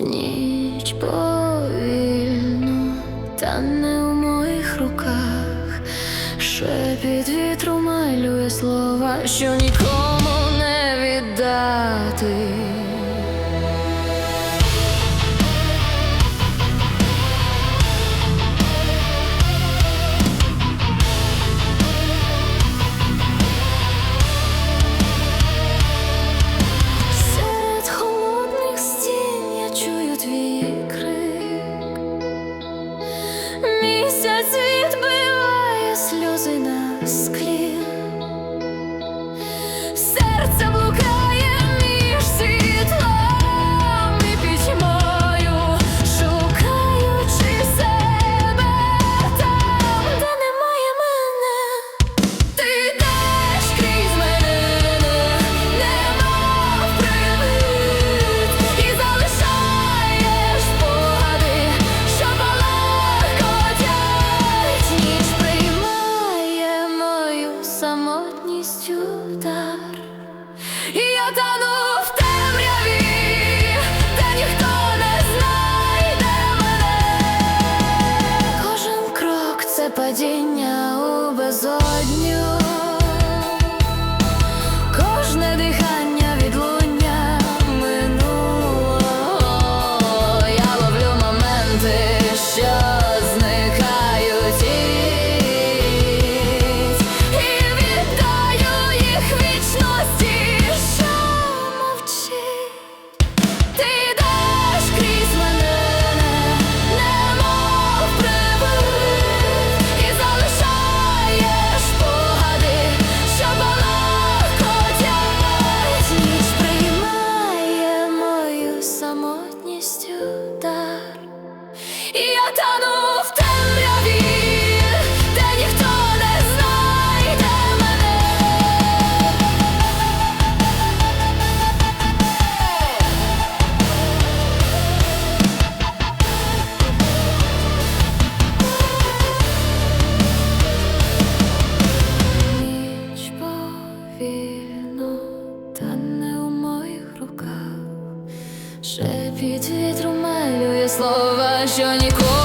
Ніч повільно, та не у моїх руках. Шепіт вітру малює слова, що нікому не віддати. Місяць відбиває сльози на склі. Безодню. І я тону в темряві, де ніхто не знайде мене. Ніч повільно, та не у моїх руках. Слова, що ніколи